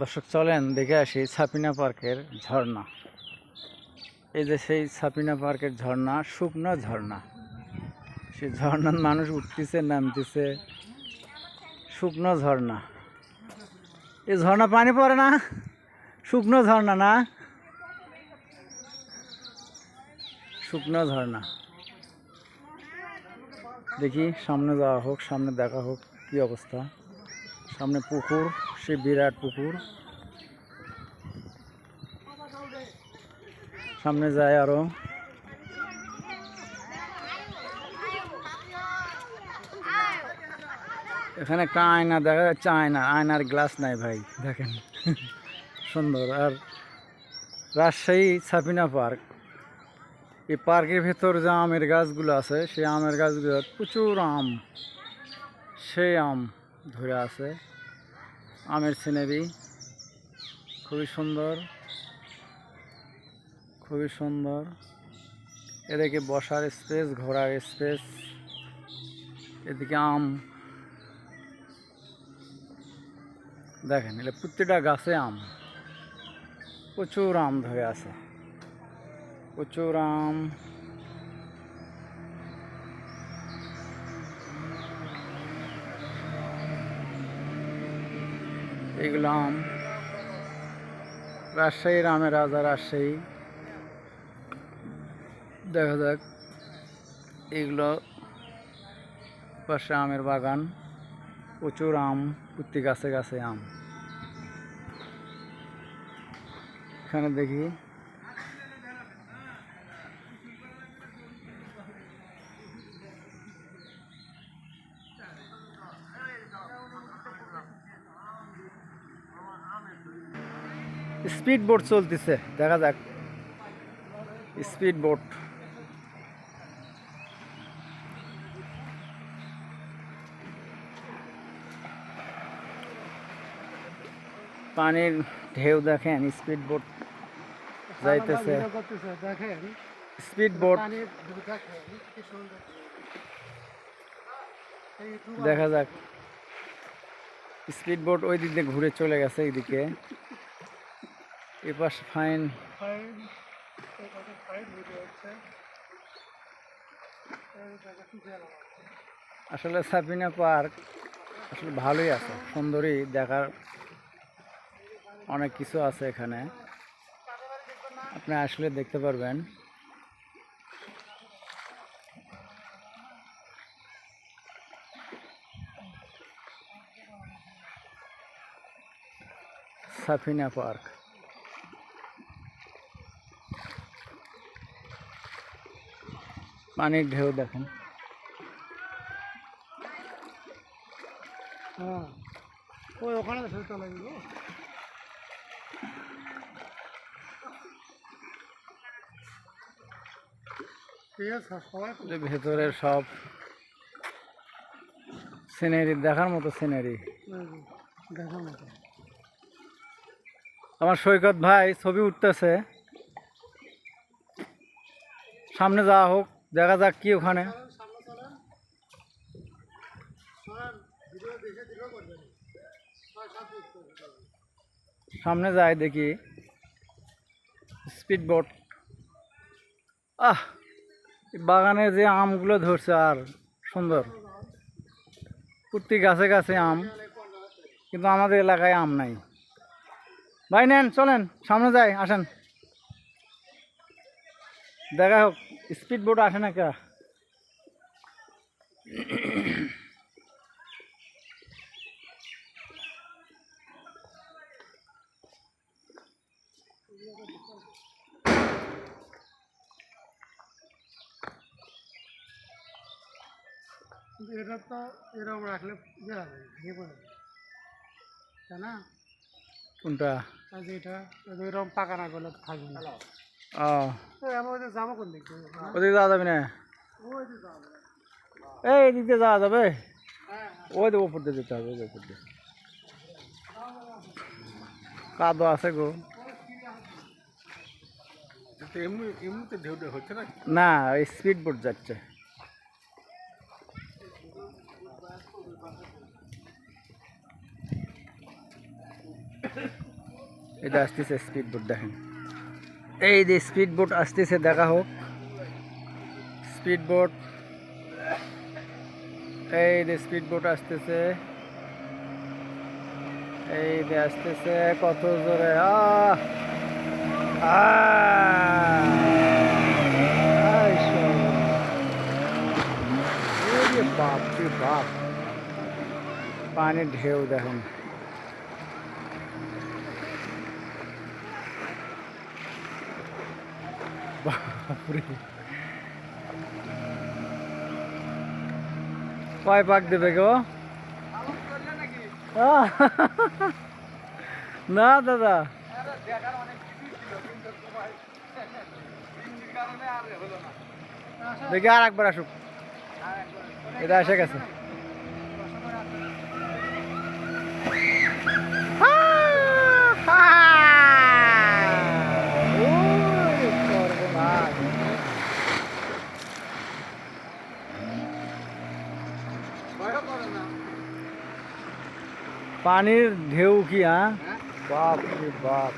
দর্শক, চলেন দেখে আসি ছাপিনা পার্কের ঝর্ণা। এই যে সেই ছাপিনা পার্কের ঝর্ণা, শুকনো ঝর্ণা। সেই ঝর্ণার মানুষ উঠতেছে, নামতেছে। শুকনো ঝর্ণা। এই ঝর্ণা পানি পড়ে না? শুকনো ঝর্ণা না? শুকনো ঝর্ণা। দেখি, সামনে যাওয়া হোক, সামনে দেখা হোক, কি অবস্থা? সামনে পুকুর সে বিরাট পুকুর। সামনে যায় আরও। এখানে একটা আয়না দেখা যাচ্ছে আয়না আয়নার গ্লাস নাই ভাই। দেখেন। সুন্দর। আর রাজশাহী ছাপিনা পার্ক। এই পার্কের ভেতর যে আমের গাছগুলো আছে সেই আমের গাছগুলো প্রচুর আম। সেই আম। ধরে আছে। আমের সিনারি খুবই সুন্দর। খুবই সুন্দর। এদিকে বসার স্পেস, ঘোরার স্পেস। এদিকে আম। দেখেন এটা প্রত্যেকটা গাছে আম। প্রচুর আম ধরে আছে। প্রচুর আম। এগুলো আম। রাজশাহীর আমের রাজা, রাজশাহী। দেখা যাক, এগুলো পাশে আমের বাগান। প্রচুর আম, প্রতি গাছে গাছে আম। এখানে দেখি স্পিড বোট চলতেছে দেখা যাক। স্পিড বোট পানির ঢেউ দেখেন স্পিড বোট যাইতেছে দেখেন। স্পিড বোট দেখা যাক। স্পিড বোট ওই দিক দিয়ে ঘুরে চলে গেছে এইদিকে। এপাশ ফাইন ফাইন আসলে সাপিনা পার্ক আসলে ভালোই আছে সুন্দরই দেখার অনেক কিছু আছে এখানে। আপনি আসলে দেখতে পারবেন। সাফিনা পার্ক। পানির ঢেউ দেখেন। হ্যাঁ। ওখানে ভেতরের সব সিনারি দেখার মতো সিনারি আমার সৈকত ভাই ছবি উঠতেছে। সামনে যাওয়া হোক। দেখা যাক কি ওখানে। সামনে যাই দেখি। স্পিড বোট আহ বাগানে যে আমগুলো ধরছে আর, সুন্দর। প্রতি গাছে গাছে আম, কিন্তু আমাদের এলাকায় আম নাই। ভাই, নেন, চলেন, সামনে যাই, আসেন। দেখা হোক। স্পিড বোট আসে না কে এটা তো এরকম রাখলে ইয়ে ভেঙে পড়ে তাই না? কোনটা? আর এটা এরকম পাকা না করলে থাকবে না। হ্যাঁ? ওদিকে যাওয়া যাবে না? এই দিয়ে যাওয়া যাবে? হ্যাঁ ওই তো উপর দিয়ে যেতে হবে ওই উপর দিয়ে। কাদো আছে গো। না স্পিড বোট যাচ্ছে। এটা আসতেছে স্পিড বোট দেখেন। এই যে স্পিড বোট আসতেছে, দেখা হোক। স্পিড বোট এই যে স্পিড বোট আসতেছে। এই যে আসতেছে, কত জোরে, আহ! বাপ রে বাপ। পানির ঢেউ দেখেন। বাপরে। কয় পাক দেবে গো? না দাদা। দেখি আর একবার আসুক। এটা এসে গেছে। পানির ঢেউ কি হ্যাঁ বাপ রে বাপ